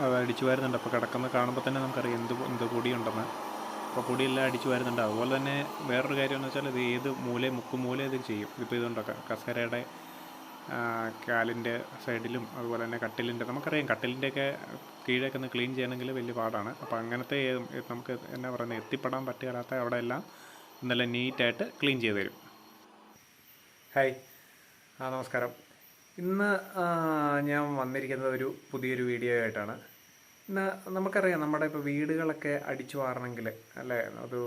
അടിച്ചു വരുന്നുണ്ട്. അപ്പോൾ കിടക്കുന്ന കാണുമ്പോൾ തന്നെ നമുക്കറിയാം എന്ത് എന്ത് പൊടിയുണ്ടെന്ന്. അപ്പോൾ പൊടിയെല്ലാം അടിച്ചു വരുന്നുണ്ട്. അതുപോലെ തന്നെ വേറൊരു കാര്യം എന്ന് വെച്ചാൽ ഇത് ഏത് മൂല മുക്കു മൂല ഇത് ചെയ്യും. ഇപ്പോൾ ഇതുണ്ടൊക്കെ കസേരയുടെ കാലിന്റെ സൈഡിലും അതുപോലെ തന്നെ കട്ടിലിന്റെ നമുക്കറിയാം കട്ടിലിന്റെയൊക്കെ കീഴൊക്കെ ഒന്ന് ക്ലീൻ ചെയ്യണമെങ്കിൽ വലിയ പാടാണ്. അപ്പോൾ അങ്ങനത്തെ നമുക്ക് എന്നാ പറയുന്നത്? എത്തിപ്പെടാൻ പറ്റാത്ത അവിടെ എല്ലാം നല്ല നീറ്റായിട്ട് ക്ലീൻ ചെയ്ത് തരും. ഹായ് ആ നമസ്കാരം. ഇന്ന് ഞാൻ വന്നിരിക്കുന്നത് ഒരു പുതിയൊരു വീഡിയോ ആയിട്ടാണ്. നമുക്കറിയാം നമ്മുടെ ഇപ്പോൾ വീടുകളൊക്കെ അടിച്ചു വാറണമെങ്കിൽ അല്ലേ? അത്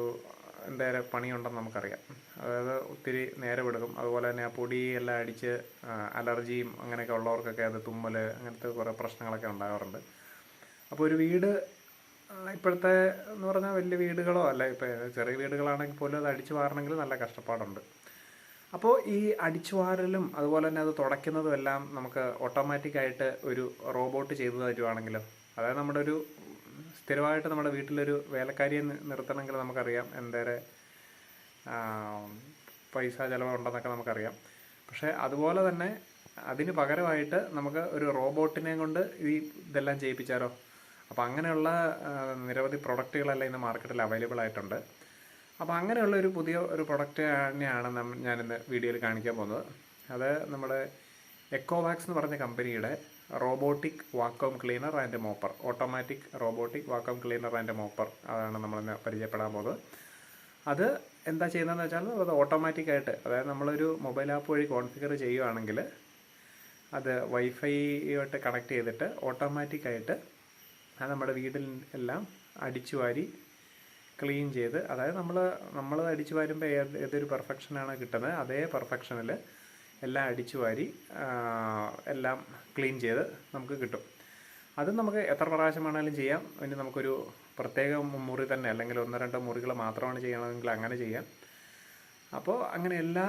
എന്തായാലും പണിയുണ്ടെന്ന് നമുക്കറിയാം. അതായത് ഒത്തിരി നേരം എടുക്കും. അതുപോലെ തന്നെ ആ പൊടിയെല്ലാം അടിച്ച് അലർജിയും അങ്ങനെയൊക്കെ ഉള്ളവർക്കൊക്കെ അത് തുമ്മൽ അങ്ങനത്തെ കുറേ പ്രശ്നങ്ങളൊക്കെ ഉണ്ടാകാറുണ്ട്. അപ്പോൾ ഒരു വീട് ഇപ്പോഴത്തെ എന്ന് പറഞ്ഞാൽ വലിയ വീടുകളോ അല്ല? ഇപ്പോൾ ചെറിയ വീടുകളാണെങ്കിൽ പോലും അത് അടിച്ചു വാറണമെങ്കിൽ നല്ല കഷ്ടപ്പാടുണ്ട്. അപ്പോൾ ഈ അടിച്ചു വാരലും അതുപോലെ തന്നെ അത് തുടയ്ക്കുന്നതും എല്ലാം നമുക്ക് ഓട്ടോമാറ്റിക്കായിട്ട് ഒരു റോബോട്ട് ചെയ്തു തരുവാണെങ്കിലോ അതായത് നമ്മുടെ ഒരു സ്ഥിരമായിട്ട് നമ്മുടെ വീട്ടിലൊരു വേലക്കാരിയെ നിർത്തണമെങ്കിൽ നമുക്കറിയാം എന്തേരെ പൈസ ചിലവുണ്ടെന്നൊക്കെ നമുക്കറിയാം. പക്ഷേ അതുപോലെ തന്നെ അതിന് പകരമായിട്ട് നമുക്ക് ഒരു റോബോട്ടിനെ കൊണ്ട് ഈ ഇതെല്ലാം ചെയ്യിപ്പിച്ചാലോ? അപ്പോൾ അങ്ങനെയുള്ള നിരവധി പ്രൊഡക്റ്റുകളെല്ലാം ഇന്ന് മാർക്കറ്റിൽ അവൈലബിൾ ആയിട്ടുണ്ട്. അപ്പോൾ അങ്ങനെയുള്ള ഒരു പുതിയ ഒരു പ്രൊഡക്റ്റ് തന്നെയാണ് ഞാനിന്ന് വീഡിയോയിൽ കാണിക്കാൻ പോകുന്നത്. അത് നമ്മുടെ എക്കോവാക്സ് എന്ന് പറഞ്ഞ കമ്പനിയുടെ robotic vacuum cleaner and mopper. Automatic robotic vacuum cleaner and mopper അതാണ് നമ്മൾ പരിചയപ്പെടാൻ പോകുന്നത്. അത് എന്താ ചെയ്യുന്നതെന്ന് വെച്ചാൽ അത് ഓട്ടോമാറ്റിക്കായിട്ട് അതായത് നമ്മളൊരു മൊബൈൽ ആപ്പ് വഴി കോൺഫിഗർ ചെയ്യുകയാണെങ്കിൽ അത് വൈഫൈയായിട്ട് കണക്ട് ചെയ്തിട്ട് ഓട്ടോമാറ്റിക്കായിട്ട് അത് നമ്മുടെ വീട്ടിൽ എല്ലാം അടിച്ചു വാരി ക്ലീൻ ചെയ്ത് അതായത് നമ്മൾ നമ്മൾ അടിച്ചു വാരുമ്പോൾ ഏത് ഏതൊരു പെർഫെക്ഷനാണ് കിട്ടുന്നത് അതേ പെർഫെക്ഷനിൽ എല്ലാം അടിച്ചു വാരി എല്ലാം ക്ലീൻ ചെയ്ത് നമുക്ക് കിട്ടും. അത് നമുക്ക് എത്ര പ്രാവശ്യം വേണമെങ്കിലും ചെയ്യാം. ഇനി നമുക്കൊരു പ്രത്യേക മുറി തന്നെ അല്ലെങ്കിൽ ഒന്നോ രണ്ടോ മുറികൾ മാത്രമാണ് ചെയ്യണമെങ്കിൽ അങ്ങനെ ചെയ്യാം. അപ്പോൾ അങ്ങനെ എല്ലാ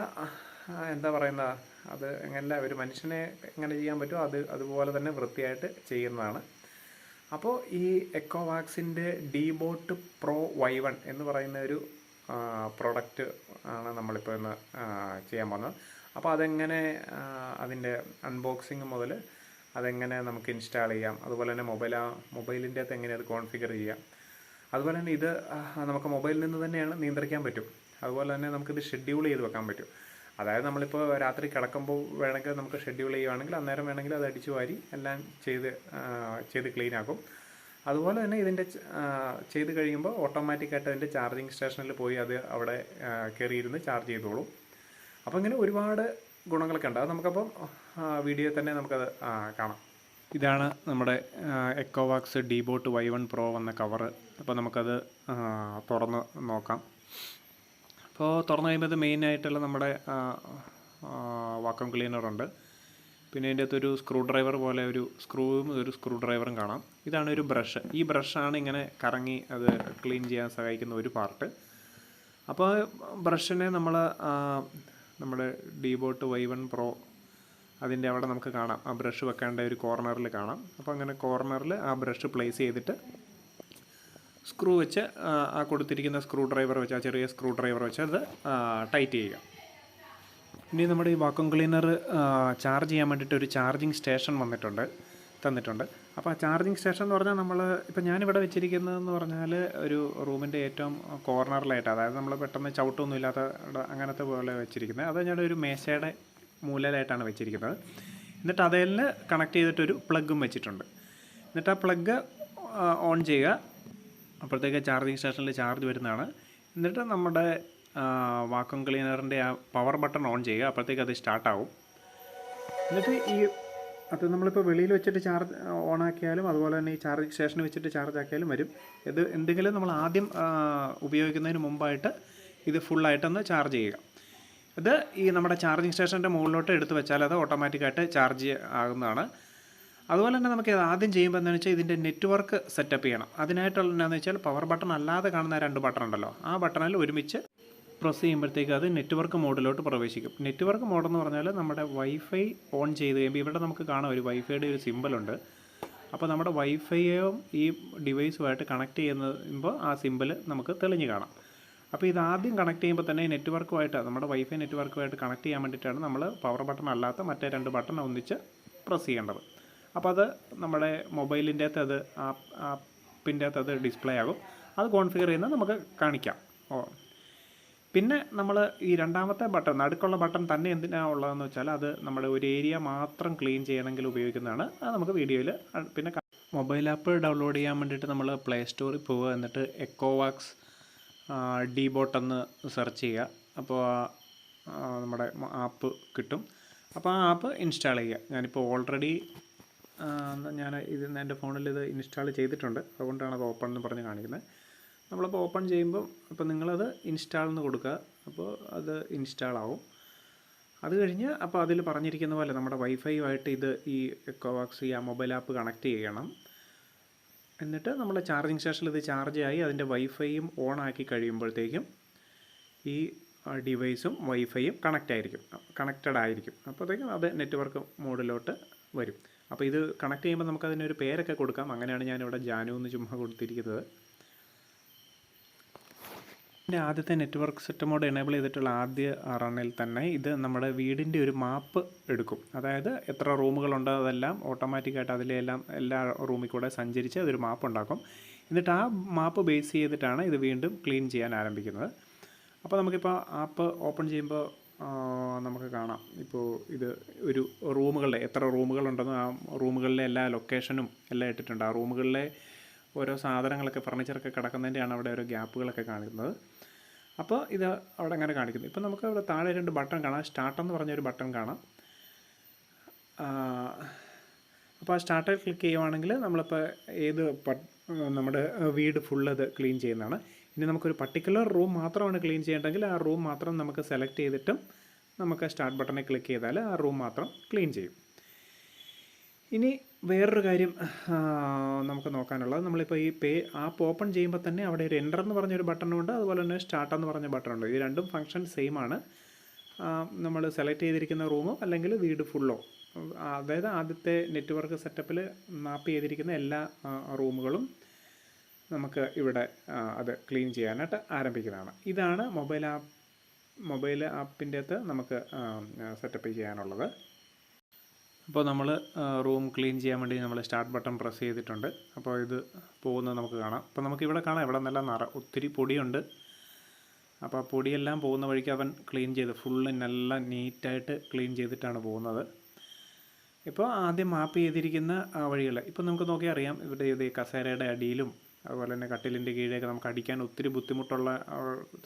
എന്താ പറയുന്ന അത് എങ്ങനെ ഒരു മനുഷ്യനെ എങ്ങനെ ചെയ്യാൻ പറ്റുമോ അത് അതുപോലെ തന്നെ വൃത്തിയായിട്ട് ചെയ്യുന്നതാണ്. അപ്പോൾ ഈ എക്കോവാക്സിന്റെ ഡിബോട്ട് പ്രോ വൈ വൺ എന്ന് പറയുന്ന ഒരു പ്രൊഡക്റ്റ് ആണ് നമ്മളിപ്പോൾ ഇന്ന് ചെയ്യാൻ പോകുന്നത്. അപ്പോൾ അതെങ്ങനെ അതിന്റെ അൺബോക്സിങ് മുതൽ അതെങ്ങനെ നമുക്ക് ഇൻസ്റ്റാൾ ചെയ്യാം? അതുപോലെ തന്നെ മൊബൈൽ മൊബൈലിന്റെ അകത്ത് എങ്ങനെ അത് കോൺഫിഗർ ചെയ്യാം? അതുപോലെ തന്നെ ഇത് നമുക്ക് മൊബൈലിൽ നിന്ന് തന്നെയാണ് നിയന്ത്രിക്കാൻ പറ്റും. അതുപോലെ തന്നെ നമുക്കിത് ഷെഡ്യൂൾ ചെയ്ത് വെക്കാൻ പറ്റും. അതായത് നമ്മളിപ്പോൾ രാത്രി കിടക്കുമ്പോൾ വേണമെങ്കിൽ നമുക്ക് ഷെഡ്യൂൾ ചെയ്യുവാണെങ്കിൽ അന്നേരം വേണമെങ്കിൽ അത് അടിച്ചു വാരി എല്ലാം ചെയ്ത് ചെയ്ത് ക്ലീൻ ആക്കും. അതുപോലെ തന്നെ ഇതിന്റെ ചെയ്ത് കഴിയുമ്പോൾ ഓട്ടോമാറ്റിക്കായിട്ട് അതിന്റെ ചാർജിങ് സ്റ്റേഷനിൽ പോയി അത് അവിടെ കയറിയിരുന്ന് ചാർജ് ചെയ്തോളും. അപ്പോൾ ഇങ്ങനെ ഒരുപാട് ഗുണങ്ങളൊക്കെ ഉണ്ട്. അത് നമുക്കപ്പം വീഡിയോ തന്നെ നമുക്കത് കാണാം. ഇതാണ് നമ്മുടെ Ecovacs Deebot Y one pro വന്ന കവറ് അപ്പോൾ നമുക്കത് തുറന്ന് നോക്കാം. അപ്പോൾ തുറന്നു കഴിയുമ്പോൾ ഇത് മെയിനായിട്ടുള്ള നമ്മുടെ വാക്വം ക്ലീനറുണ്ട് പിന്നെ ഇതിന്റെ അകത്തൊരു സ്ക്രൂ ഡ്രൈവർ പോലെ ഒരു സ്ക്രൂവും ഒരു സ്ക്രൂ ഡ്രൈവറും കാണാം. ഇതാണ് ഒരു ബ്രഷ് ഈ ബ്രഷാണ് ഇങ്ങനെ കറങ്ങി അത് ക്ലീൻ ചെയ്യാൻ സഹായിക്കുന്ന ഒരു പാർട്ട് അപ്പോൾ ബ്രഷിനെ നമ്മൾ നമ്മുടെ ഡീബോട്ട് വൈ വൺ പ്രോ അതിന്റെ അവിടെ നമുക്ക് കാണാം. ആ ബ്രഷ് വെക്കേണ്ട ഒരു കോർണറിൽ കാണാം. അപ്പോൾ അങ്ങനെ കോർണറിൽ ആ ബ്രഷ് പ്ലേസ് ചെയ്തിട്ട് സ്ക്രൂ വെച്ച് ആ, കൊടുത്തിരിക്കുന്ന സ്ക്രൂ ഡ്രൈവർ വെച്ച് ആ ചെറിയ സ്ക്രൂ ഡ്രൈവർ വെച്ച് അത് ടൈറ്റ് ചെയ്യുക. ഇനി നമ്മുടെ ഈ വാക്വം ക്ലീനർ ചാർജ് ചെയ്യാൻ വേണ്ടിയിട്ട് ഒരു ചാർജിങ് സ്റ്റേഷൻ വന്നിട്ടുണ്ട് തന്നിട്ടുണ്ട്. അപ്പോൾ ആ ചാർജിങ് സ്റ്റേഷൻ എന്ന് പറഞ്ഞാൽ നമ്മൾ ഇപ്പോൾ ഞാനിവിടെ വെച്ചിരിക്കുന്നതെന്ന് പറഞ്ഞാൽ ഒരു റൂമിന്റെ ഏറ്റവും കോർണറിലായിട്ട് അതായത് നമ്മൾ പെട്ടെന്ന് ചവിട്ടൊന്നും ഇല്ലാത്ത അങ്ങനത്തെ പോലെ വെച്ചിരിക്കുന്നത് അത് ഞാൻ ഒരു മേശയുടെ മൂലയിലായിട്ടാണ് വെച്ചിരിക്കുന്നത്. എന്നിട്ട് അതിൽ കണക്ട് ചെയ്തിട്ടൊരു പ്ലഗും വെച്ചിട്ടുണ്ട്. എന്നിട്ട് ആ പ്ലഗ് ഓൺ ചെയ്യുക. അപ്പോഴത്തേക്ക് ചാർജിങ് സ്റ്റേഷനിൽ ചാർജ് വരുന്നതാണ്. എന്നിട്ട് നമ്മുടെ വാക്കും ക്ലീനറിന്റെ ആ പവർ ബട്ടൺ ഓൺ ചെയ്യുക. അപ്പോഴത്തേക്ക് അത് സ്റ്റാർട്ടാവും എന്നിട്ട് ഈ അത് നമ്മളിപ്പോൾ വെളിയിൽ വെച്ചിട്ട് ചാർജ് ഓണാക്കിയാലും അതുപോലെ തന്നെ ഈ ചാർജ് സ്റ്റേഷനിൽ വെച്ചിട്ട് ചാർജ് ആക്കിയാലും വരും. ഇത് എന്തെങ്കിലും നമ്മൾ ആദ്യം ഉപയോഗിക്കുന്നതിന് മുമ്പായിട്ട് ഇത് ഫുള്ളായിട്ടൊന്ന് ചാർജ് ചെയ്യുക. ഇത് ഈ നമ്മുടെ ചാർജിങ് സ്റ്റേഷന്റെ മുകളിലോട്ട് എടുത്ത് വെച്ചാൽ അത് ഓട്ടോമാറ്റിക്കായിട്ട് ചാർജ് ആകുന്നതാണ്. അതുപോലെ തന്നെ നമുക്ക് ഇത് ആദ്യം ചെയ്യുമ്പോൾ എന്താണെന്ന് വെച്ചാൽ ഇതിന്റെ നെറ്റ്വർക്ക് സെറ്റപ്പ് ചെയ്യണം. അതിനായിട്ടുള്ള എന്താണെന്ന് വെച്ചാൽ പവർ ബട്ടൺ അല്ലാതെ കാണുന്ന രണ്ട് ബട്ടൺ ഉണ്ടല്ലോ. ആ ബട്ടണിൽ ഒരുമിച്ച് പ്രസ് ചെയ്യുമ്പോഴത്തേക്ക് അത് നെറ്റ്വർക്ക് മോഡിലോട്ട് പ്രവേശിക്കും. നെറ്റ്വർക്ക് മോഡെന്ന് പറഞ്ഞാൽ നമ്മുടെ വൈഫൈ ഓൺ ചെയ്ത് കഴിയുമ്പോൾ ഇവിടെ നമുക്ക് കാണാം ഒരു വൈഫൈയുടെ ഒരു സിമ്പലുണ്ട് അപ്പോൾ നമ്മുടെ വൈഫൈയും ഈ ഡിവൈസുമായിട്ട് കണക്ട് ചെയ്യുമ്പോൾ ആ സിമ്പിൾ നമുക്ക് തെളിഞ്ഞ് കാണാം. അപ്പോൾ ഇത് ആദ്യം കണക്ട് ചെയ്യുമ്പോൾ തന്നെ നെറ്റ്വർക്കുമായിട്ട് നമ്മുടെ വൈഫൈ നെറ്റ്വർക്കുമായിട്ട് കണക്ട് ചെയ്യാൻ വേണ്ടിയിട്ടാണ് നമ്മൾ പവർ ബട്ടൺ അല്ലാത്ത മറ്റേ രണ്ട് ബട്ടൺ ഒന്നിച്ച് പ്രസ് ചെയ്യേണ്ടത്. അപ്പോൾ അത് നമ്മുടെ മൊബൈലിന്റെ അകത്ത് അത് ആപ്പ് ആപ്പിന്റെ അകത്ത് അത് ഡിസ്പ്ലേ ആകും. അത് കോൺഫിഗർ ചെയ്യുന്നത് നമുക്ക് കാണിക്കാം. ഓ പിന്നെ നമ്മൾ ഈ രണ്ടാമത്തെ ബട്ടൺ നടുക്കുള്ള ബട്ടൺ തന്നെ എന്തിനാണ് ഉള്ളതെന്ന് വെച്ചാൽ അത് നമ്മുടെ ഒരു ഏരിയ മാത്രം ക്ലീൻ ചെയ്യണമെങ്കിൽ ഉപയോഗിക്കുന്നതാണ്. അത് നമുക്ക് വീഡിയോയിൽ പിന്നെ മൊബൈൽ ആപ്പ് ഡൗൺലോഡ് ചെയ്യാൻ വേണ്ടിയിട്ട് നമ്മൾ പ്ലേ സ്റ്റോറിൽ പോവുക. എന്നിട്ട് എക്കോവാക്സ് ഡി ബോട്ട് എന്ന് സെർച്ച് ചെയ്യുക. അപ്പോൾ നമ്മുടെ ആപ്പ് കിട്ടും. അപ്പോൾ ആ ആപ്പ് ഇൻസ്റ്റാൾ ചെയ്യുക. ഞാനിപ്പോൾ ഓൾറെഡി ഞാൻ ഇത് എന്റെ ഫോണിൽ ഇത് ഇൻസ്റ്റാൾ ചെയ്തിട്ടുണ്ട്. അതുകൊണ്ടാണ് അത് ഓപ്പൺ എന്ന് പറഞ്ഞ് കാണിക്കുന്നത്. നമ്മളിപ്പോൾ ഓപ്പൺ ചെയ്യുമ്പോൾ അപ്പോൾ നിങ്ങളത് ഇൻസ്റ്റാൾ എന്ന് കൊടുക്കുക അപ്പോൾ അത് ഇൻസ്റ്റാൾ ആവും. അത് കഴിഞ്ഞ് അപ്പോൾ അതിൽ പറഞ്ഞിരിക്കുന്ന പോലെ നമ്മുടെ വൈഫൈയുമായിട്ട് ഇത് ഈ എക്കോവാക്സ് ഈ ആ മൊബൈൽ ആപ്പ് കണക്ട് ചെയ്യണം. എന്നിട്ട് നമ്മുടെ ചാർജിങ് സ്റ്റേഷനിൽ ഇത് ചാർജ് ആയി അതിന്റെ വൈഫൈയും ഓൺ ആക്കി കഴിയുമ്പോഴത്തേക്കും ഈ ഡിവൈസും വൈഫൈയും കണക്റ്റ് ആയിരിക്കും. കണക്റ്റഡ് ആയിരിക്കും. അപ്പോഴത്തേക്കും അത് നെറ്റ്വർക്ക് മോഡിലോട്ട് വരും. അപ്പോൾ ഇത് കണക്ട് ചെയ്യുമ്പോൾ നമുക്ക് അതിനൊരു പേരൊക്കെ കൊടുക്കാം. അങ്ങനെയാണ് ഞാനിവിടെ ജാനു എന്ന് ചുമ്മാ കൊടുത്തിരിക്കുന്നത്. എന്റെ ആദ്യത്തെ നെറ്റ്വർക്ക് സെറ്റ് മോഡ് എനേബിൾ ചെയ്തിട്ടുള്ള ആദ്യ റണ്ണിൽ തന്നെ ഇത് നമ്മുടെ വീടിന്റെ ഒരു മാപ്പ് എടുക്കും. അതായത് എത്ര റൂമുകളുണ്ടോ അതെല്ലാം ഓട്ടോമാറ്റിക്കായിട്ട് അതിലെല്ലാം എല്ലാ റൂമിൽ കൂടെ സഞ്ചരിച്ച് അതൊരു മാപ്പ് ഉണ്ടാക്കും. എന്നിട്ട് ആ മാപ്പ് ബേസ് ചെയ്തിട്ടാണ് ഇത് വീണ്ടും ക്ലീൻ ചെയ്യാൻ ആരംഭിക്കുന്നത്. അപ്പോൾ നമുക്കിപ്പോൾ ആപ്പ് ഓപ്പൺ ചെയ്യുമ്പോൾ നമുക്ക് കാണാം. ഇപ്പോൾ ഇത് ഒരു റൂമുകളുടെ എത്ര റൂമുകളുണ്ടെന്ന് ആ റൂമുകളിലെ എല്ലാ ലൊക്കേഷനും എല്ലാം ഇട്ടിട്ടുണ്ട്. ആ റൂമുകളിലെ ഓരോ സാധനങ്ങളൊക്കെ ഫർണിച്ചറൊക്കെ കിടക്കുന്നതിന്റെയാണ് അവിടെ ഓരോ ഗ്യാപ്പുകളൊക്കെ കാണിക്കുന്നത് അപ്പോൾ ഇത് അവിടെ അങ്ങനെ കാണിക്കുന്നു. ഇപ്പോൾ നമുക്ക് അവിടെ താഴെ രണ്ട് ബട്ടൺ കാണാം. സ്റ്റാർട്ട് എന്ന് പറഞ്ഞൊരു ബട്ടൺ കാണാം. അപ്പോൾ ആ സ്റ്റാർട്ടിൽ ക്ലിക്ക് ചെയ്യുവാണെങ്കിൽ നമ്മളിപ്പോൾ ഏത് നമ്മുടെ വീട് ഫുൾ അത് ക്ലീൻ ചെയ്യുന്നതാണ്. ഇനി നമുക്കൊരു പർട്ടിക്കുലർ റൂം മാത്രമാണ് ക്ലീൻ ചെയ്യേണ്ടതെങ്കിൽ ആ റൂം മാത്രം നമുക്ക് സെലക്ട് ചെയ്തിട്ടും നമുക്ക് സ്റ്റാർട്ട് ബട്ടണിൽ ക്ലിക്ക് ചെയ്താൽ ആ റൂം മാത്രം ക്ലീൻ ചെയ്യും. ഇനി വേറൊരു കാര്യം നമുക്ക് നോക്കാനുള്ളത്. നമ്മളിപ്പോൾ ഈ പേ ആപ്പ് ഓപ്പൺ ചെയ്യുമ്പോൾ തന്നെ അവിടെ ഒരു എന്റർ എന്ന് പറഞ്ഞൊരു ബട്ടണുണ്ട് അതുപോലെ തന്നെ സ്റ്റാർട്ട് എന്ന് പറഞ്ഞ ബട്ടണുണ്ട് ഈ രണ്ടും ഫംഗ്ഷൻ സെയിം ആണ്. നമ്മൾ സെലക്ട് ചെയ്തിരിക്കുന്ന റൂമോ അല്ലെങ്കിൽ വീട് ഫുള്ളോ അതായത് ആദ്യത്തെ നെറ്റ്വർക്ക് സെറ്റപ്പിൽ മാപ്പ് ചെയ്തിരിക്കുന്ന എല്ലാ റൂമുകളും നമുക്ക് ഇവിടെ അത് ക്ലീൻ ചെയ്യാനായിട്ട് ആരംഭിക്കുന്നതാണ്. ഇതാണ് മൊബൈൽ ആപ്പ് മൊബൈൽ ആപ്പിന്റെ അകത്ത് നമുക്ക് സെറ്റപ്പ് ചെയ്യാനുള്ളത്. അപ്പോൾ നമ്മൾ റൂം ക്ലീൻ ചെയ്യാൻ വേണ്ടി നമ്മൾ സ്റ്റാർട്ട് ബട്ടൺ പ്രസ് ചെയ്തിട്ടുണ്ട്. അപ്പോൾ ഇത് പോകുന്നത് നമുക്ക് കാണാം. അപ്പോൾ നമുക്ക് ഇവിടെ കാണാം ഇവിടെ നല്ല നിറ ഒത്തിരി പൊടിയുണ്ട്. അപ്പോൾ ആ പൊടിയെല്ലാം പോകുന്ന വഴിക്ക് അവൻ ക്ലീൻ ചെയ്ത് ഫുള്ള് നല്ല നീറ്റായിട്ട് ക്ലീൻ ചെയ്തിട്ടാണ് പോകുന്നത്. ഇപ്പോൾ ആദ്യം മാപ്പ് ചെയ്തിരിക്കുന്ന വഴികൾ ഇപ്പോൾ നമുക്ക് നോക്കിയാൽ അറിയാം ഇവിടെ ഇത് കസേരയുടെ അടിയിലും അതുപോലെ തന്നെ കട്ടിലിന്റെ കീഴെയൊക്കെ നമുക്ക് അടിക്കാൻ ഒത്തിരി ബുദ്ധിമുട്ടുള്ള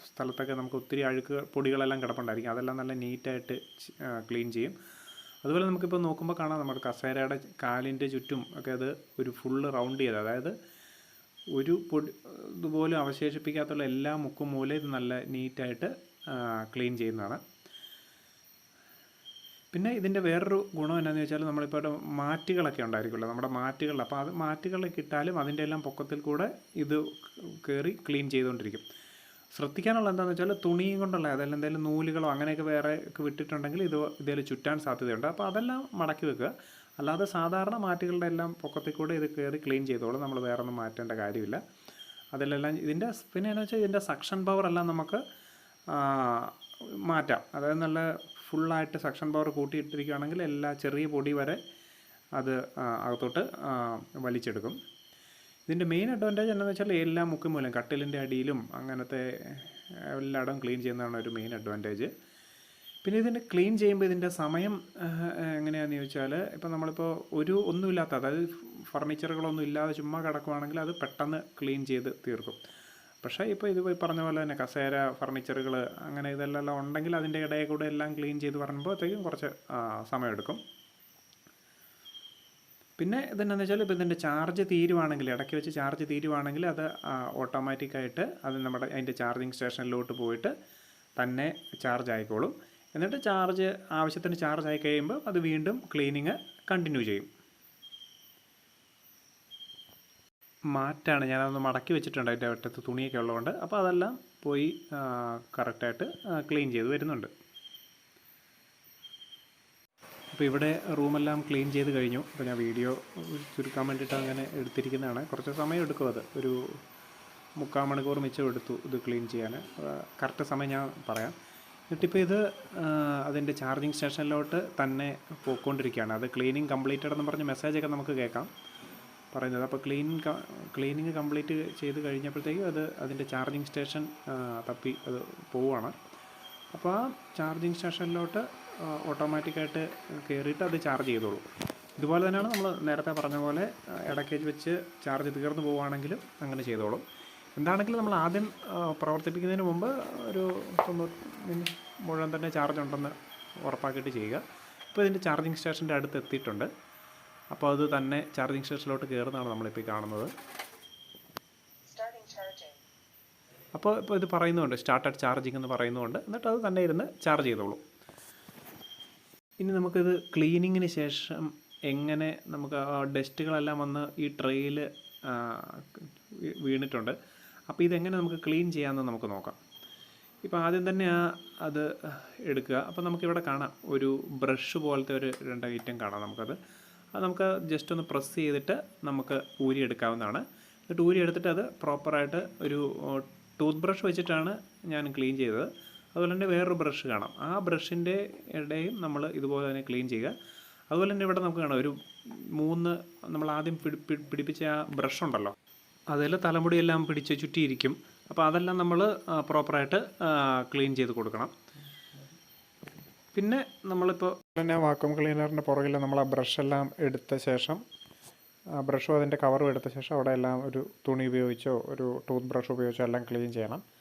സ്ഥലത്തൊക്കെ നമുക്ക് ഒത്തിരി അഴുക്ക് പൊടികളെല്ലാം കിടപ്പുണ്ടായിരിക്കും. അതെല്ലാം നല്ല നീറ്റായിട്ട് ക്ലീൻ ചെയ്യും. അതുപോലെ നമുക്കിപ്പോൾ നോക്കുമ്പോൾ കാണാം നമ്മുടെ കസേരയുടെ കാലിന്റെ ചുറ്റും ഒക്കെ അത് ഒരു ഫുള്ള് റൗണ്ട് ചെയ്ത്. അതായത് ഒരു പൊടി ഇതുപോലും അവശേഷിപ്പിക്കാത്തുള്ള എല്ലാ മുക്കും മൂലയും ഇത് നല്ല നീറ്റായിട്ട് ക്ലീൻ ചെയ്യുന്നതാണ്. പിന്നെ ഇതിന്റെ വേറൊരു ഗുണം എന്നാന്ന് വെച്ചാൽ നമ്മളിപ്പോൾ മാറ്റുകളൊക്കെ ഉണ്ടായിരിക്കുമല്ലോ നമ്മുടെ മാറ്റുകൾ അപ്പോൾ അത് മാറ്റുകളൊക്കെ ഇട്ടാലും അതിന്റെ എല്ലാം പൊക്കത്തിൽ കൂടെ ഇത് കയറി ക്ലീൻ ചെയ്തുകൊണ്ടിരിക്കും. ശ്രദ്ധിക്കാനുള്ള എന്താണെന്ന് വെച്ചാൽ തുണിയും കൊണ്ടുള്ള അതെല്ലാം എന്തെങ്കിലും നൂലുകളോ അങ്ങനെയൊക്കെ വേറെ വിട്ടിട്ടുണ്ടെങ്കിൽ ഇത് ഇതിൽ ചുറ്റാൻ സാധ്യതയുണ്ട്. അപ്പോൾ അതെല്ലാം മടക്കി വെക്കുക. അല്ലാതെ സാധാരണ മാറ്റുകളുടെ എല്ലാം പൊക്കത്തിൽ കൂടെ ഇത് കയറി ക്ലീൻ ചെയ്തോളും. നമ്മൾ വേറെ ഒന്നും മാറ്റേണ്ട കാര്യമില്ല. അതിലെല്ലാം ഇതിന്റെ പിന്നെ എന്ന് വെച്ചാൽ ഇതിന്റെ സക്ഷൻ പവർ എല്ലാം നമുക്ക് മാറ്റാം. അതായത് നല്ല ഫുള്ളായിട്ട് സക്ഷൻ പവർ കൂട്ടിയിട്ടിരിക്കുകയാണെങ്കിൽ എല്ലാ ചെറിയ പൊടി വരെ അത് അകത്തോട്ട് വലിച്ചെടുക്കും. ഇതിന്റെ മെയിൻ അഡ്വാന്റേജ് എന്താണെന്ന് വെച്ചാൽ എല്ലാ മുക്കും മൂലം കട്ടിലിന്റെ അടിയിലും അങ്ങനത്തെ എല്ലായിടവും ക്ലീൻ ചെയ്യുന്നതാണ് ഒരു മെയിൻ അഡ്വാന്റേജ് പിന്നെ ഇതിന്റെ ക്ലീൻ ചെയ്യുമ്പോൾ ഇതിന്റെ സമയം എങ്ങനെയാണെന്ന് ചോദിച്ചാൽ ഇപ്പോൾ നമ്മളിപ്പോൾ ഒരു ഒന്നുമില്ലാത്ത അതായത് ഫർണിച്ചറുകളൊന്നും ഇല്ലാതെ ചുമ്മാ കിടക്കുവാണെങ്കിൽ അത് പെട്ടെന്ന് ക്ലീൻ ചെയ്ത് തീർക്കും. പക്ഷേ ഇപ്പോൾ ഇത് പറഞ്ഞ പോലെ തന്നെ കസേര ഫർണിച്ചറുകൾ അങ്ങനെ ഇതെല്ലാം ഉണ്ടെങ്കിൽ അതിന്റെ ഇടയിൽ കൂടെ എല്ലാം ക്ലീൻ ചെയ്ത് പറയുമ്പോഴത്തേക്കും കുറച്ച് സമയമെടുക്കും പിന്നെ ഇതെന്നു വെച്ചാൽ ഇപ്പോൾ ഇതിന്റെ ചാർജ് തീരുവാണെങ്കിൽ ഇടയ്ക്ക് വെച്ച് ചാർജ് തീരുവാണെങ്കിൽ അത് ഓട്ടോമാറ്റിക്കായിട്ട് അത് നമ്മുടെ അതിന്റെ ചാർജിങ് സ്റ്റേഷനിലോട്ട് പോയിട്ട് തന്നെ ചാർജ് ആയിക്കോളും. എന്നിട്ട് ചാർജ് ആവശ്യത്തിന് ചാർജ് ആയി കഴിയുമ്പോൾ അത് വീണ്ടും ക്ലീനിങ് കണ്ടിന്യൂ ചെയ്യും. മാറ്റാണ്. ഞാനതൊന്ന് മടക്കി വെച്ചിട്ടുണ്ട്. അതിന്റെ ഒറ്റത്ത് തുണിയൊക്കെ ഉള്ളതുകൊണ്ട്. അപ്പോൾ അതെല്ലാം പോയി കറക്റ്റായിട്ട് ക്ലീൻ ചെയ്ത് വരുന്നുണ്ട്. അപ്പോൾ ഇവിടെ റൂമെല്ലാം ക്ലീൻ ചെയ്ത് കഴിഞ്ഞു. അപ്പോൾ ഞാൻ വീഡിയോ ചുരുക്കാൻ വേണ്ടിയിട്ട് അങ്ങനെ എടുത്തിരിക്കുന്നതാണ്. കുറച്ച് സമയം എടുക്കും അത്. ഒരു മുക്കാൽ മണിക്കൂർ മിച്ചം എടുത്തു ഇത് ക്ലീൻ ചെയ്യാൻ. കറക്റ്റ് സമയം ഞാൻ പറയാം. എന്നിട്ടിപ്പോൾ ഇത് അതിന്റെ ചാർജിങ് സ്റ്റേഷനിലോട്ട് തന്നെ പോയിക്കൊണ്ടിരിക്കുകയാണ്. അത് ക്ലീനിങ് കംപ്ലീറ്റഡ് എന്ന് പറഞ്ഞ മെസ്സേജൊക്കെ നമുക്ക് കേൾക്കാം. പറയുന്നത് അപ്പോൾ ക്ലീൻ ക്ലീനിങ് കംപ്ലീറ്റ് ചെയ്ത് കഴിഞ്ഞപ്പോഴത്തേക്കും അത് അതിന്റെ ചാർജിങ് സ്റ്റേഷൻ തപ്പി അത് പോവുകയാണ്. അപ്പോൾ ആ ചാർജിങ് സ്റ്റേഷനിലോട്ട് ഓട്ടോമാറ്റിക്കായിട്ട് കയറിയിട്ട് അത് ചാർജ് ചെയ്തോളൂ. ഇതുപോലെ തന്നെയാണ് നമ്മൾ നേരത്തെ പറഞ്ഞ പോലെ ഇടക്കേജ് വെച്ച് ചാർജ് തീർന്നു പോവുകയാണെങ്കിലും അങ്ങനെ ചെയ്തോളും. എന്താണെങ്കിലും നമ്മൾ ആദ്യം പ്രവർത്തിപ്പിക്കുന്നതിന് മുമ്പ് ഒരു തൊണ്ണൂറ് മിനിറ്റ് മുഴുവൻ തന്നെ ചാർജ് ഉണ്ടെന്ന് ഉറപ്പാക്കിയിട്ട് ചെയ്യുക. ഇപ്പോൾ ഇതിന്റെ ചാർജിങ് സ്റ്റേഷന്റെ അടുത്ത് എത്തിയിട്ടുണ്ട്. അപ്പോൾ അത് തന്നെ ചാർജിങ് സ്റ്റേഷനിലോട്ട് കയറുന്നതാണ് നമ്മളിപ്പോൾ കാണുന്നത്. അപ്പോൾ ഇപ്പോൾ ഇത് പറയുന്നുണ്ട് സ്റ്റാർട്ടഡ് ചാർജിങ് എന്ന് പറയുന്നുണ്ട്. എന്നിട്ട് അത് തന്നെ ഇരുന്ന് ചാർജ് ചെയ്തോളൂ. ഇനി നമുക്കിത് ക്ലീനിങ്ങിന് ശേഷം എങ്ങനെ നമുക്ക് ആ ഡസ്റ്റുകളെല്ലാം വന്ന് ഈ ട്രെയിൽ വീണിട്ടുണ്ട്. അപ്പോൾ ഇതെങ്ങനെ നമുക്ക് ക്ലീൻ ചെയ്യാമെന്ന് നമുക്ക് നോക്കാം. ഇപ്പോൾ ആദ്യം തന്നെ ആ അത് എടുക്കുക. അപ്പോൾ നമുക്കിവിടെ കാണാം. ഒരു ബ്രഷ് പോലത്തെ ഒരു രണ്ട് ഐറ്റം കാണാം നമുക്കത്. അത് നമുക്ക് ജസ്റ്റ് ഒന്ന് പ്രസ് ചെയ്തിട്ട് നമുക്ക് ഊരി ഊരിയെടുക്കാവുന്നതാണ് എന്നിട്ട് ഊരി എടുത്തിട്ട് അത് പ്രോപ്പറായിട്ട് ഒരു ടൂത്ത് ബ്രഷ് വെച്ചിട്ടാണ് ഞാൻ ക്ലീൻ ചെയ്തത്. അതുപോലെ തന്നെ വേറൊരു ബ്രഷ് കാണാം. ആ ബ്രഷിന്റെ ഇടയും നമ്മൾ ഇതുപോലെ തന്നെ ക്ലീൻ ചെയ്യുക. അതുപോലെ തന്നെ ഇവിടെ നമുക്ക് കാണാം ഒരു മൂന്ന് നമ്മൾ ആദ്യം പിടി പിടി- പിടിപ്പിച്ച ആ ബ്രഷ് ഉണ്ടല്ലോ. അതിൽ തലമുടിയെല്ലാം പിടിച്ച് ചുറ്റിയിരിക്കും. അപ്പോൾ അതെല്ലാം നമ്മൾ പ്രോപ്പറായിട്ട് ക്ലീൻ ചെയ്ത് കൊടുക്കണം. പിന്നെ നമ്മളിപ്പോൾ തന്നെ വാക്വം ക്ലീനറിന്റെ പുറകിൽ നമ്മൾ ആ ബ്രഷെല്ലാം എടുത്ത ശേഷം ആ ബ്രഷും അതിന്റെ കവറും എടുത്ത ശേഷം അവിടെ എല്ലാം ഒരു തുണി ഉപയോഗിച്ചോ ഒരു ടൂത്ത് ബ്രഷ് ഉപയോഗിച്ചോ എല്ലാം ക്ലീൻ ചെയ്യണം.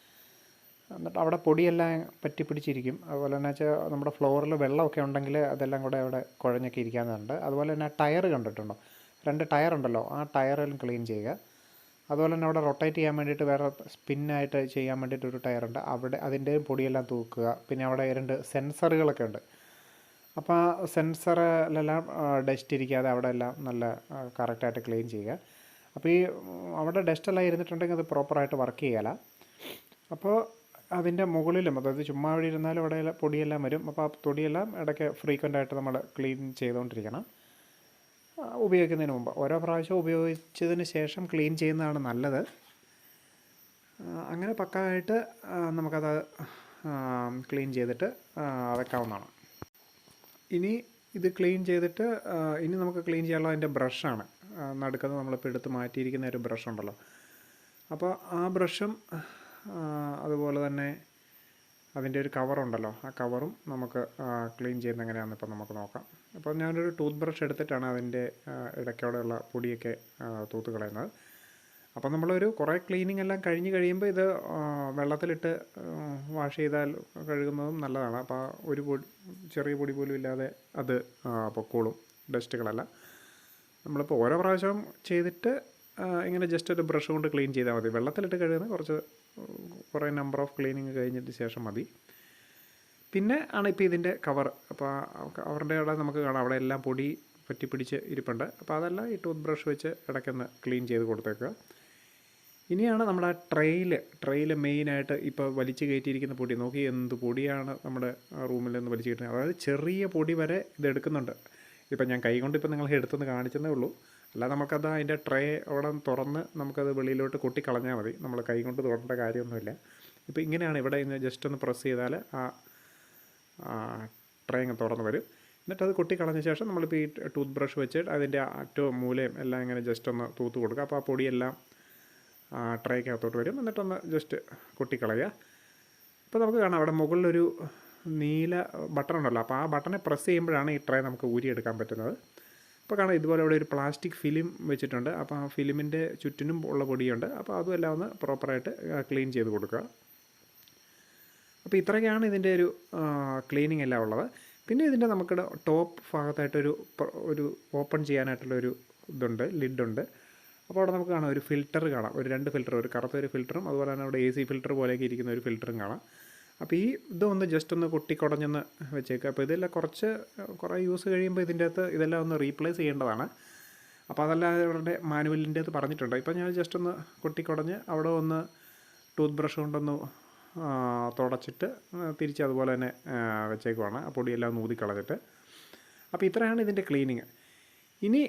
എന്നിട്ട് അവിടെ പൊടിയെല്ലാം പറ്റി പിടിച്ചിരിക്കും. അതുപോലെ തന്നെ വെച്ചാൽ നമ്മുടെ ഫ്ലോറിൽ വെള്ളമൊക്കെ ഉണ്ടെങ്കിൽ അതെല്ലാം കൂടെ അവിടെ കുഴഞ്ഞൊക്കെ ഇരിക്കാനുണ്ട്. അതുപോലെ തന്നെ ടയർ കണ്ടിട്ടുണ്ടോ? രണ്ട് ടയർ ഉണ്ടല്ലോ ആ ടയറെല്ലാം ക്ലീൻ ചെയ്യുക. അതുപോലെ തന്നെ അവിടെ റൊട്ടേറ്റ് ചെയ്യാൻ വേണ്ടിയിട്ട് വേറെ സ്പിന്നായിട്ട് ചെയ്യാൻ വേണ്ടിയിട്ട് ഒരു ടയറുണ്ട്. അവിടെ അതിന്റെയും പൊടിയെല്ലാം തൂക്കുക. പിന്നെ അവിടെ രണ്ട് സെൻസറുകളൊക്കെ ഉണ്ട്. അപ്പോൾ ആ സെൻസറിലെല്ലാം ഡസ്റ്റ് ഇരിക്കാതെ അവിടെ എല്ലാം നല്ല കറക്റ്റായിട്ട് ക്ലീൻ ചെയ്യുക. അപ്പോൾ ഈ അവിടെ ഡസ്റ്റ് എല്ലാം ഇരുന്നിട്ടുണ്ടെങ്കിൽ അത് പ്രോപ്പറായിട്ട് വർക്ക് ചെയ്യല. അപ്പോൾ അതിന്റെ മുകളിലും അതായത് ചുമ്മാ അവിടെ ഇരുന്നാലും അവിടെ പൊടിയെല്ലാം വരും. അപ്പോൾ ആ പൊടിയെല്ലാം ഇടയ്ക്ക് ഫ്രീക്വന്റ് ആയിട്ട് നമ്മൾ ക്ലീൻ ചെയ്തുകൊണ്ടിരിക്കണം. ഉപയോഗിക്കുന്നതിന് മുമ്പ്. ഓരോ പ്രാവശ്യം ഉപയോഗിച്ചതിന് ശേഷം ക്ലീൻ ചെയ്യുന്നതാണ് നല്ലത്. അങ്ങനെ പക്കായിട്ട് നമുക്കത് ക്ലീൻ ചെയ്തിട്ട് വെക്കാവുന്നതാണ്. ഇനി ഇത് ക്ലീൻ ചെയ്തിട്ട് ഇനി നമുക്ക് ക്ലീൻ ചെയ്യാനുള്ള അതിന്റെ ബ്രഷാണ് നടുക്കുന്നത് നമ്മളിപ്പോൾ എടുത്ത് മാറ്റിയിരിക്കുന്ന ഒരു ബ്രഷ് ഉണ്ടല്ലോ. അപ്പോൾ ആ ബ്രഷും അതുപോലെ തന്നെ അതിന്റെ ഒരു കവറുണ്ടല്ലോ ആ കവറും നമുക്ക് ക്ലീൻ ചെയ്യുന്ന എങ്ങനെയാണെന്ന് ഇപ്പം നമുക്ക് നോക്കാം. അപ്പോൾ ഞാനൊരു ടൂത്ത് ബ്രഷ് എടുത്തിട്ടാണ് അതിന്റെ ഇടയ്ക്കോടെയുള്ള പൊടിയൊക്കെ തൂത്ത് കളയുന്നത്. അപ്പോൾ നമ്മളൊരു കുറേ ക്ലീനിങ് എല്ലാം കഴിഞ്ഞ് കഴിയുമ്പോൾ ഇത് വെള്ളത്തിലിട്ട് വാഷ് ചെയ്താൽ കഴുകുന്നതും നല്ലതാണ്. അപ്പോൾ ഒരു പൊടി ചെറിയ പൊടി പോലും ഇല്ലാതെ അത് പൊക്കോളും ഡസ്റ്റുകളല്ല. നമ്മളിപ്പോൾ ഓരോ പ്രാവശ്യം ചെയ്തിട്ട് ഇങ്ങനെ ജസ്റ്റ് ഒരു ബ്രഷ് കൊണ്ട് ക്ലീൻ ചെയ്താൽ മതി. വെള്ളത്തിലിട്ട് കഴുകുന്നത് കുറച്ച് കുറേ നമ്പർ ഓഫ് ക്ലീനിങ് കഴിഞ്ഞിട്ട് ശേഷം മതി. പിന്നെ ആണ് ഇപ്പോൾ ഇതിന്റെ കവർ അപ്പോൾ ആ കവറിന്റെ അവിടെ നമുക്ക് കാണാം. അവിടെ എല്ലാം പൊടി പറ്റി പിടിച്ച് ഇരിപ്പുണ്ട്. അപ്പോൾ അതെല്ലാം ഈ ടൂത്ത് ബ്രഷ് വെച്ച് ഇടയ്ക്കൊന്ന് ക്ലീൻ ചെയ്ത് കൊടുത്തേക്കുക. ഇനിയാണ് നമ്മുടെ ട്രെയിൽ ട്രെയിൽ മെയിനായിട്ട് ഇപ്പോൾ വലിച്ചു കയറ്റിയിരിക്കുന്ന പൊടി. നോക്കി എന്ത് പൊടിയാണ് നമ്മുടെ റൂമിൽ നിന്ന് വലിച്ചു കയറ്റുന്നത് അതായത് ചെറിയ പൊടി വരെ ഇത് എടുക്കുന്നുണ്ട്. ഇപ്പം ഞാൻ കൈ കൊണ്ട് ഇപ്പം നിങ്ങൾ എടുത്തൊന്ന് കാണിച്ചതേ ഉള്ളൂ. അല്ല നമുക്കത് അതിന്റെ ട്രേ അവിടെ തുറന്ന് നമുക്കത് വെളിയിലോട്ട് കൊട്ടിക്കളഞ്ഞാൽ മതി. നമ്മൾ കൈ കൊണ്ട് തുറണ്ട കാര്യമൊന്നുമില്ല. ഇപ്പോൾ ഇങ്ങനെയാണ് ഇവിടെ ഇന്ന് ജസ്റ്റ് ഒന്ന് പ്രസ് ചെയ്താൽ ആ ട്രേ അങ്ങ് തുറന്ന് വരും. എന്നിട്ട് അത് കൊട്ടിക്കളഞ്ഞ ശേഷം നമ്മളിപ്പോൾ ഈ ടൂത്ത് ബ്രഷ് വെച്ച് അതിന്റെ അറ്റവും മൂലയും എല്ലാം ഇങ്ങനെ ജസ്റ്റ് ഒന്ന് തൂത്ത് കൊടുക്കുക. അപ്പോൾ ആ പൊടിയെല്ലാം ട്രേക്കകത്തോട്ട് വരും. എന്നിട്ടൊന്ന് ജസ്റ്റ് കൊട്ടിക്കളയുക. ഇപ്പോൾ നമുക്ക് കാണാം അവിടെ മുകളിലൊരു നീല ബട്ടൺ ഉണ്ടല്ലോ. അപ്പോൾ ആ ബട്ടണെ പ്രസ് ചെയ്യുമ്പോഴാണ് ഈ ട്രേ നമുക്ക് ഊരിയെടുക്കാൻ പറ്റുന്നത്. ഇപ്പോൾ കാണാം ഇതുപോലെ ഇവിടെ ഒരു പ്ലാസ്റ്റിക് ഫിലിം വെച്ചിട്ടുണ്ട്. അപ്പോൾ ആ ഫിലിമിന്റെ ചുറ്റിനും ഉള്ള പൊടിയുണ്ട്. അപ്പോൾ അതുമെല്ലാം ഒന്ന് പ്രോപ്പറായിട്ട് ക്ലീൻ ചെയ്ത് കൊടുക്കുക. അപ്പോൾ ഇത്രയൊക്കെയാണ് ഇതിന്റെ ഒരു ക്ലീനിങ് എല്ലാം ഉള്ളത്. പിന്നെ ഇതിന്റെ നമുക്ക് ടോപ്പ് ഭാഗത്തായിട്ടൊരു ഒരു ഓപ്പൺ ചെയ്യാനായിട്ടുള്ളൊരു ഇതുണ്ട് ലിഡുണ്ട്. അപ്പോൾ അവിടെ നമുക്ക് കാണാം ഒരു ഫിൽറ്റർ കാണാം. ഒരു രണ്ട് ഫിൽറ്റർ ഒരു കറുത്ത ഒരു ഫിൽറ്ററും അതുപോലെ തന്നെ അവിടെ എ സി ഫിൽറ്റർ പോലെയൊക്കെ ഇരിക്കുന്ന ഒരു ഫിൽറ്ററും കാണാം. അപ്പോൾ ഈ ഒന്ന് ജസ്റ്റ് ഒന്ന് കൊട്ടിക്കുടഞ്ഞൊന്ന് വെച്ചേക്കുക അപ്പോൾ ഇതെല്ലാം കുറച്ച് കുറേ യൂസ് കഴിയുമ്പോൾ ഇതിന്റെ അകത്ത് ഇതെല്ലാം ഒന്ന് റീപ്ലേസ് ചെയ്യേണ്ടതാണ്. അപ്പോൾ അതെല്ലാം അവരുടെ മാനുവലിന്റെ അത് പറഞ്ഞിട്ടുണ്ട്. ഇപ്പോൾ ഞാൻ ജസ്റ്റ് ഒന്ന് കൊട്ടിക്കുടഞ്ഞ് അവിടെ ഒന്ന് ടൂത്ത് ബ്രഷ് കൊണ്ടൊന്ന് തുടച്ചിട്ട് തിരിച്ച് അതുപോലെ തന്നെ വെച്ചേക്കുവാണ്. ആ പൊടിയെല്ലാം ഒന്ന് ഊതിക്കളഞ്ഞിട്ട്. അപ്പോൾ ഇത്രയാണ് ഇതിന്റെ ക്ലീനിങ് ഇനി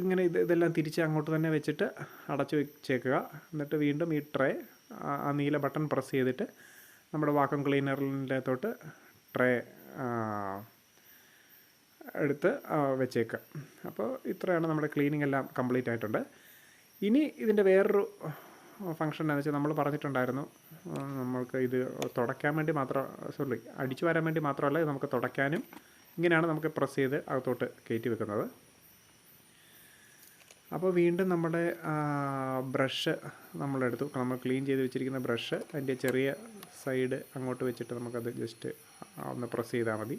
ഇങ്ങനെ ഇത് ഇതെല്ലാം തിരിച്ച് അങ്ങോട്ട് തന്നെ വെച്ചിട്ട് അടച്ച് വെച്ചേക്കുക. എന്നിട്ട് വീണ്ടും ഈ ട്രേ ആ നീല ബട്ടൺ പ്രസ് ചെയ്തിട്ട് നമ്മുടെ വാക്വം ക്ലീനറിന്റെ തൊട്ട് ട്രേ എടുത്ത് വെച്ചേക്കുക. അപ്പോൾ ഇത്രയാണ് നമ്മുടെ ക്ലീനിങ് എല്ലാം കംപ്ലീറ്റ് ആയിട്ടുണ്ട്. ഇനി ഇതിന്റെ വേറൊരു ഫങ്ഷൻ എന്താണെന്ന് വെച്ചാൽ നമ്മൾ പറഞ്ഞിട്ടുണ്ടായിരുന്നു നമ്മൾക്ക് ഇത് തുടയ്ക്കാൻ വേണ്ടി മാത്രം സോറി അടിച്ചു വരാൻ വേണ്ടി മാത്രമല്ല ഇത് നമുക്ക് തുടയ്ക്കാനും ഇങ്ങനെയാണ് നമുക്ക് പ്രസ് ചെയ്ത് അകത്തോട്ട് കയറ്റി വെക്കുന്നത്. അപ്പോൾ വീണ്ടും നമ്മുടെ ബ്രഷ് നമ്മളെടുത്തു. നമ്മൾ ക്ലീൻ ചെയ്ത് വെച്ചിരിക്കുന്ന ബ്രഷ് അതിന്റെ ചെറിയ സൈഡ് അങ്ങോട്ട് വെച്ചിട്ട് നമുക്കത് ജസ്റ്റ് ഒന്ന് പ്രസ് ചെയ്താൽ മതി.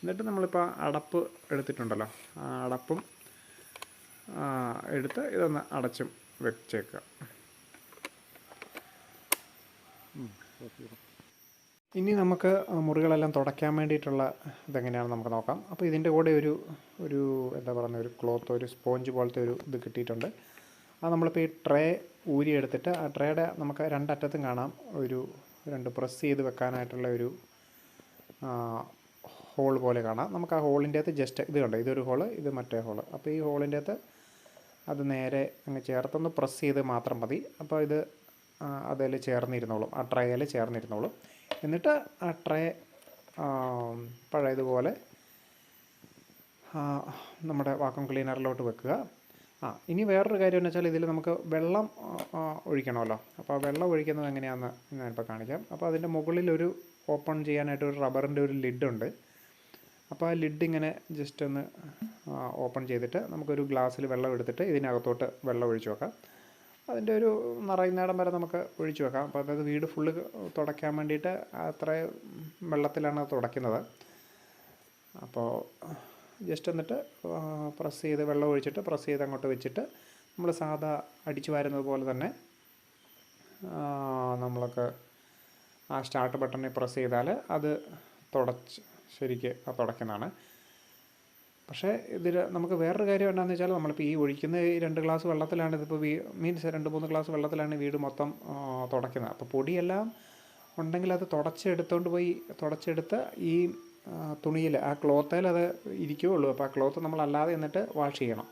എന്നിട്ട് നമ്മളിപ്പോൾ അടപ്പ് എടുത്തിട്ടുണ്ടല്ലോ. ആ അടപ്പും എടുത്ത് ഇതൊന്ന് അടച്ചും വെച്ചേക്കുക. ഇനി നമുക്ക് മുറികളെല്ലാം തുടയ്ക്കാൻ വേണ്ടിയിട്ടുള്ള ഇതെങ്ങനെയാണെന്ന് നമുക്ക് നോക്കാം. അപ്പോൾ ഇതിന്റെ കൂടെ ഒരു ഒരു എന്താ പറയുക ഒരു ക്ലോത്ത് ഒരു സ്പോഞ്ച് പോലത്തെ ഒരു ഇത് കിട്ടിയിട്ടുണ്ട്. അത് നമ്മളിപ്പോൾ ഈ ട്രേ ഊരി എടുത്തിട്ട് ആ ട്രേയുടെ നമുക്ക് രണ്ടറ്റത്തും കാണാം. ഒരു രണ്ട് പ്രസ് ചെയ്ത് വെക്കാനായിട്ടുള്ള ഒരു ഹോൾ പോലെ കാണാം. നമുക്ക് ആ ഹോളിന്റെ അകത്ത് ജസ്റ്റ് ഇത് കണ്ടോ? ഇതൊരു ഹോൾ ഇത് മറ്റേ ഹോൾ. അപ്പോൾ ഈ ഹോളിന്റെ അകത്ത് അത് നേരെ അങ്ങ് ചേർത്തൊന്ന് പ്രസ് ചെയ്ത് മാത്രം മതി. അപ്പോൾ ഇത് അതിൽ ചേർന്നിരുന്നോളും. ആ ട്രേയിൽ ചേർന്നിരുന്നോളും. എന്നിട്ട് ആ ട്രേ പഴയതുപോലെ നമ്മുടെ വാക്വം ക്ലീനറിലോട്ട് വെക്കുക. ആ ഇനി വേറൊരു കാര്യം എന്ന് വെച്ചാൽ ഇതിൽ നമുക്ക് വെള്ളം ഒഴിക്കണമല്ലോ. അപ്പോൾ വെള്ളം ഒഴിക്കുന്നത് എങ്ങനെയാണെന്ന് ഞാനിപ്പോൾ കാണിക്കാം. അപ്പോൾ അതിന്റെ മുകളിൽ ഒരു ഓപ്പൺ ചെയ്യാനായിട്ട് ഒരു റബ്ബറിന്റെ ഒരു ലിഡുണ്ട് അപ്പോൾ ആ ലിഡ് ഇങ്ങനെ ജസ്റ്റ് ഒന്ന് ഓപ്പൺ ചെയ്തിട്ട് നമുക്കൊരു ഗ്ലാസ്സിൽ വെള്ളം എടുത്തിട്ട് ഇതിനകത്തോട്ട് വെള്ളം ഒഴിച്ചു വെക്കാം. അതിന്റെ ഒരു നിറയുന്നിടം വരെ നമുക്ക് ഒഴിച്ചു വെക്കാം. അപ്പോൾ അതായത് വീട് ഫുള്ള് തുടയ്ക്കാൻ വേണ്ടിയിട്ട് അത്ര വെള്ളത്തിലാണ് തുടയ്ക്കുന്നത്. അപ്പോൾ ജസ്റ്റ് എന്നിട്ട് പ്രസ് ചെയ്ത് വെള്ളം ഒഴിച്ചിട്ട് പ്രസ് ചെയ്ത് അങ്ങോട്ട് വെച്ചിട്ട് നമ്മൾ സാധാ അടിച്ചു വാരുന്നത് പോലെ തന്നെ നമ്മൾക്ക് ആ സ്റ്റാർട്ട് ബട്ടണിൽ പ്രസ് ചെയ്താൽ അത് തുടച്ച് ശരിക്ക് തുടയ്ക്കുന്നതാണ്. പക്ഷേ ഇതിൽ നമുക്ക് വേറൊരു കാര്യം എന്താണെന്ന് വെച്ചാൽ നമ്മളിപ്പോൾ ഈ ഒഴിക്കുന്ന രണ്ട് ഗ്ലാസ് വെള്ളത്തിലാണ് ഇതിപ്പോൾ വീ മീൻസ് രണ്ട് മൂന്ന് ഗ്ലാസ് വെള്ളത്തിലാണ് വീട് മൊത്തം തുടയ്ക്കുന്നത്. അപ്പോൾ പൊടിയെല്ലാം ഉണ്ടെങ്കിൽ അത് തുടച്ചെടുത്തുകൊണ്ട് പോയി തുടച്ചെടുത്ത് ഈ തുണിയിൽ ആ ക്ലോത്തേൽ അത് ഇരിക്കുകയുള്ളൂ അപ്പോൾ ആ ക്ലോത്ത് നമ്മൾ അല്ലാതെ എന്നിട്ട് വാഷ് ചെയ്യണം.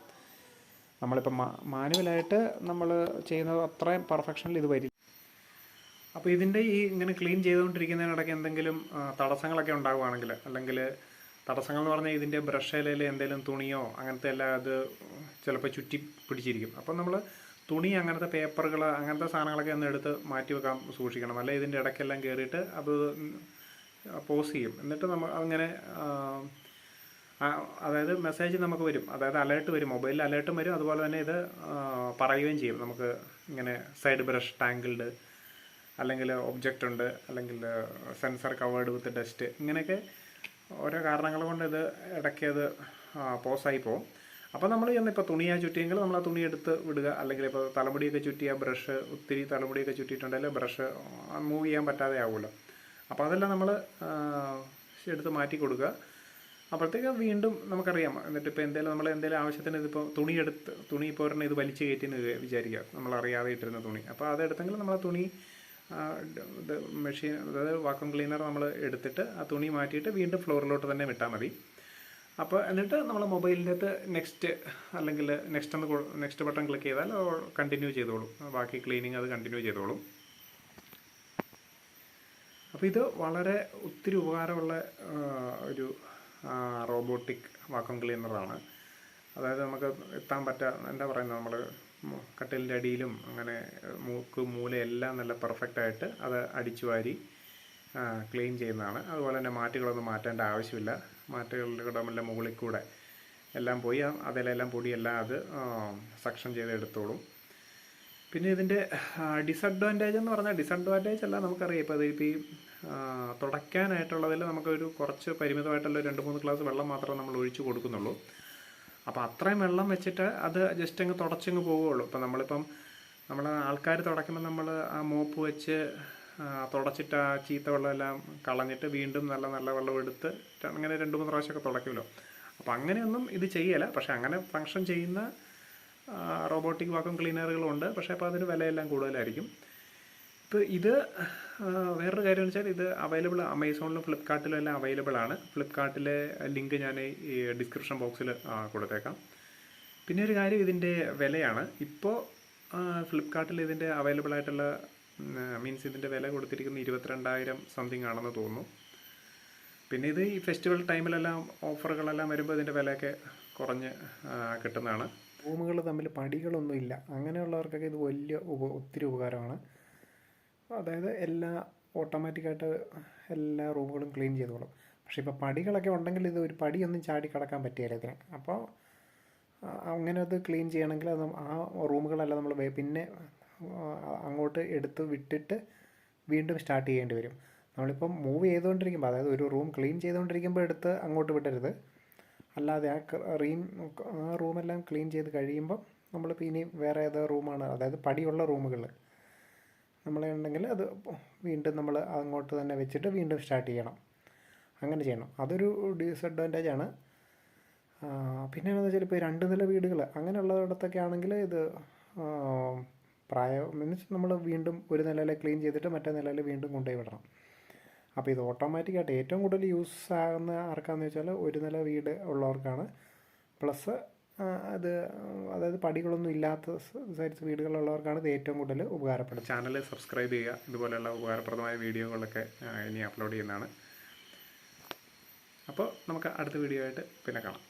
നമ്മളിപ്പോൾ മാ മാനുവലായിട്ട് നമ്മൾ ചെയ്യുന്നത് അത്രയും പെർഫെക്ഷനിൽ ഇത് വരില്ല അപ്പോൾ ഇതിന്റെ ഈ ഇങ്ങനെ ക്ലീൻ ചെയ്തുകൊണ്ടിരിക്കുന്നതിനിടയ്ക്ക് എന്തെങ്കിലും തടസ്സങ്ങളൊക്കെ ഉണ്ടാകുവാണെങ്കിൽ അല്ലെങ്കിൽ തടസ്സങ്ങൾ എന്ന് പറഞ്ഞാൽ ഇതിന്റെ ബ്രഷേലയിൽ എന്തെങ്കിലും തുണിയോ അങ്ങനത്തെ എല്ലാം അത് ചിലപ്പോൾ ചുറ്റി പിടിച്ചിരിക്കും. അപ്പം നമ്മൾ തുണി അങ്ങനത്തെ പേപ്പറുകൾ അങ്ങനത്തെ സാധനങ്ങളൊക്കെ ഒന്ന് എടുത്ത് മാറ്റി വെക്കാൻ സൂക്ഷിക്കണം. അല്ലെ ഇതിന്റെ ഇടയ്ക്കെല്ലാം കയറിയിട്ട് അത് പോസ് ചെയ്യും. എന്നിട്ട് നമ്മൾ അങ്ങനെ അതായത് മെസ്സേജ് നമുക്ക് വരും. അതായത് അലേർട്ട് വരും. മൊബൈലിൽ അലേർട്ടും വരും. അതുപോലെ തന്നെ ഇത് പറയുകയും ചെയ്യും. നമുക്ക് ഇങ്ങനെ സൈഡ് ബ്രഷ് ടാങ്കിൾഡ് അല്ലെങ്കിൽ ഒബ്ജക്റ്റ് ഉണ്ട് അല്ലെങ്കിൽ സെൻസർ കവേർഡ് വിത്ത് ഡസ്റ്റ് ഇങ്ങനെയൊക്കെ ഓരോ കാരണങ്ങൾ കൊണ്ട് ഇത് ഇടയ്ക്ക് അത് പോസായി പോകും അപ്പോൾ നമ്മൾ ചെന്നിപ്പോൾ തുണിയാ ചുറ്റിയെങ്കിൽ നമ്മൾ ആ തുണി എടുത്ത് വിടുക. അല്ലെങ്കിൽ ഇപ്പോൾ തലമുടിയൊക്കെ ചുറ്റിയ ബ്രഷ് ഒത്തിരി തലമുടിയൊക്കെ ചുറ്റിയിട്ടുണ്ടെങ്കിൽ ബ്രഷ് മൂവ് ചെയ്യാൻ പറ്റാതെ ആവുമല്ലോ. അപ്പോൾ അതെല്ലാം നമ്മൾ എടുത്ത് മാറ്റി കൊടുക്കുക. അപ്പോഴത്തേക്ക് വീണ്ടും നമുക്കറിയാം. എന്നിട്ട് ഇപ്പോൾ എന്തെങ്കിലും നമ്മൾ എന്തെങ്കിലും ആവശ്യത്തിന് ഇതിപ്പോൾ തുണി എടുത്ത് തുണി ഇപ്പോൾ ഒരെണ്ണം ഇത് വലിച്ചു കയറ്റിയെന്ന് വിചാരിക്കുക. നമ്മൾ അറിയാതെ ഇട്ടിരുന്ന തുണി. അപ്പോൾ അതെടുത്തെങ്കിൽ നമ്മൾ ആ തുണി മെഷീൻ അതായത് വാക്വം ക്ലീനർ നമ്മൾ എടുത്തിട്ട് ആ തുണി മാറ്റിയിട്ട് വീണ്ടും ഫ്ലോറിലോട്ട് തന്നെ വിട്ടാൽ മതി. അപ്പോൾ എന്നിട്ട് നമ്മൾ മൊബൈലിന്റെ അകത്ത് നെക്സ്റ്റ് അല്ലെങ്കിൽ നെക്സ്റ്റ് എന്ന് നെക്സ്റ്റ് ബട്ടൺ ക്ലിക്ക് ചെയ്താൽ കണ്ടിന്യൂ ചെയ്തോളും. ബാക്കി ക്ലീനിങ് അത് കണ്ടിന്യൂ ചെയ്തോളും. അപ്പോൾ ഇത് വളരെ ഒത്തിരി ഉപകാരമുള്ള ഒരു റോബോട്ടിക് വാക്വം ക്ലീനറാണ് അതായത് നമുക്ക് എത്താൻ പറ്റാ എന്താ പറയുന്നത് നമ്മൾ കട്ടിലിന്റെ അടിയിലും അങ്ങനെ മൂക്ക് മൂല എല്ലാം നല്ല പെർഫെക്റ്റ് ആയിട്ട് അത് അടിച്ചു വാരി ക്ലീൻ ചെയ്യുന്നതാണ്. അതുപോലെ തന്നെ മാറ്റുകളൊന്നും മാറ്റേണ്ട ആവശ്യമില്ല. മാറ്റുകളുടെ മുകളിൽ കൂടെ എല്ലാം പോയി അതിലെല്ലാം പൊടിയെല്ലാം അത് സക്ഷൻ ചെയ്ത് എടുത്തോളും. പിന്നെ ഇതിന്റെ ഡിസഡ്വാന്റേജ് എന്ന് പറഞ്ഞാൽ ഡിസഡ്വാന്റേജ് അല്ല നമുക്കറിയാം. ഇപ്പോൾ ഇതിപ്പോൾ ഈ തുടയ്ക്കാനായിട്ടുള്ളതിൽ നമുക്കൊരു കുറച്ച് പരിമിതമായിട്ടുള്ള രണ്ട് മൂന്ന് ഗ്ലാസ് വെള്ളം മാത്രമേ നമ്മൾ ഒഴിച്ചു കൊടുക്കുന്നുള്ളൂ. അപ്പോൾ അത്രയും വെള്ളം വെച്ചിട്ട് അത് ജസ്റ്റ് അങ്ങ് തുടച്ചങ്ങ് പോവുകയുള്ളൂ. ഇപ്പം നമ്മളിപ്പം നമ്മൾ ആൾക്കാർ തുടയ്ക്കുമ്പോൾ നമ്മൾ ആ മോപ്പ് വെച്ച് തുടച്ചിട്ട് ആ ചീത്ത വെള്ളമെല്ലാം കളഞ്ഞിട്ട് വീണ്ടും നല്ല നല്ല വെള്ളം എടുത്ത് അങ്ങനെ രണ്ട് മൂന്ന് പ്രാവശ്യമൊക്കെ തുടയ്ക്കുമല്ലോ. അപ്പോൾ അങ്ങനെയൊന്നും ഇത് ചെയ്യല പക്ഷേ അങ്ങനെ ഫങ്ഷൻ ചെയ്യുന്ന റോബോട്ടിക് വാക്വം ക്ലീനറുകളുണ്ട് പക്ഷേ അപ്പോൾ അതിന് വിലയെല്ലാം കൂടുതലായിരിക്കും. ഇപ്പോൾ ഇത് വേറൊരു കാര്യം വെച്ചാൽ ഇത് അവൈലബിൾ അമേസോണിലും ഫ്ലിപ്കാർട്ടിലും എല്ലാം അവൈലബിൾ ആണ്. ഫ്ലിപ്കാർട്ടിലെ ലിങ്ക് ഞാൻ ഈ ഡിസ്ക്രിപ്ഷൻ ബോക്സിൽ കൊടുത്തേക്കാം. പിന്നെ ഒരു കാര്യം ഇതിന്റെ വിലയാണ്. ഇപ്പോൾ ഫ്ലിപ്കാർട്ടിൽ ഇതിന്റെ അവൈലബിൾ ആയിട്ടുള്ള മീൻസ് ഇതിന്റെ വില കൊടുത്തിരിക്കുന്നത് ഇരുപത്തിരണ്ടായിരം സംതിങ് ആണെന്ന് തോന്നുന്നു. പിന്നെ ഇത് ഈ ഫെസ്റ്റിവൽ ടൈമിലെല്ലാം ഓഫറുകളെല്ലാം വരുമ്പോൾ ഇതിന്റെ വിലയൊക്കെ കുറഞ്ഞ് കിട്ടുന്നതാണ്. റൂമുകൾ തമ്മിൽ പടികളൊന്നും ഇല്ല അങ്ങനെയുള്ളവർക്കൊക്കെ ഇത് വലിയ ഉപ ഒത്തിരി ഉപകാരമാണ്. അതായത് എല്ലാ ഓട്ടോമാറ്റിക്കായിട്ട് എല്ലാ റൂമുകളും ക്ലീൻ ചെയ്തോളും. പക്ഷേ ഇപ്പോൾ പടികളൊക്കെ ഉണ്ടെങ്കിൽ ഇത് ഒരു പടിയൊന്നും ചാടി കിടക്കാൻ പറ്റിയില്ല ഇതിന്. അപ്പോൾ അങ്ങനെ അത് ക്ലീൻ ചെയ്യണമെങ്കിൽ അത് ആ റൂമുകളെല്ലാം നമ്മൾ പിന്നെ അങ്ങോട്ട് എടുത്ത് വിട്ടിട്ട് വീണ്ടും സ്റ്റാർട്ട് ചെയ്യേണ്ടി വരും. നമ്മളിപ്പം മൂവ് ചെയ്തുകൊണ്ടിരിക്കുമ്പോൾ അതായത് ഒരു റൂം ക്ലീൻ ചെയ്തുകൊണ്ടിരിക്കുമ്പോൾ എടുത്ത് അങ്ങോട്ട് വിടരുത്. അല്ലാതെ ആ റീം ആ റൂമെല്ലാം ക്ലീൻ ചെയ്ത് കഴിയുമ്പോൾ നമ്മളിപ്പോൾ ഇനി വേറെ ഏതോ റൂമാണ് അതായത് പടിയുള്ള റൂമുകൾ നമ്മളെ ഉണ്ടെങ്കിൽ അത് വീണ്ടും നമ്മൾ അങ്ങോട്ട് തന്നെ വെച്ചിട്ട് വീണ്ടും സ്റ്റാർട്ട് ചെയ്യണം. അങ്ങനെ ചെയ്യണം. അതൊരു ഡിസഡ്വാന്റേജ് ആണ്. പിന്നെ എന്താണെന്ന് വെച്ചാൽ ഇപ്പോൾ രണ്ട് നില വീടുകൾ അങ്ങനെയുള്ളിടത്തൊക്കെ ആണെങ്കിൽ ഇത് പ്രായം മീൻസ് നമ്മൾ വീണ്ടും ഒരു നിലയിൽ ക്ലീൻ ചെയ്തിട്ട് മറ്റേ നിലയിൽ വീണ്ടും കൊണ്ടുപോയി വിടണം. അപ്പോൾ ഇത് ഓട്ടോമാറ്റിക്കായിട്ട് ഏറ്റവും കൂടുതൽ യൂസ് ആകുന്ന ആർക്കാന്ന് വെച്ചാൽ ഒരു നില വീട് ഉള്ളവർക്കാണ്. പ്ലസ് അത് അതായത് പടികളൊന്നും ഇല്ലാത്ത സൈസ് വീടുകളുള്ളവർക്കാണ് ഇത് ഏറ്റവും കൂടുതൽ ഉപകാരപ്പെടുന്നത്. ചാനൽ സബ്സ്ക്രൈബ് ചെയ്യുക. ഇതുപോലെയുള്ള ഉപകാരപ്രദമായ വീഡിയോകളൊക്കെ ഇനി അപ്ലോഡ് ചെയ്യുന്നതാണ്. അപ്പോൾ നമുക്ക് അടുത്ത വീഡിയോ ആയിട്ട് പിന്നെ കാണാം.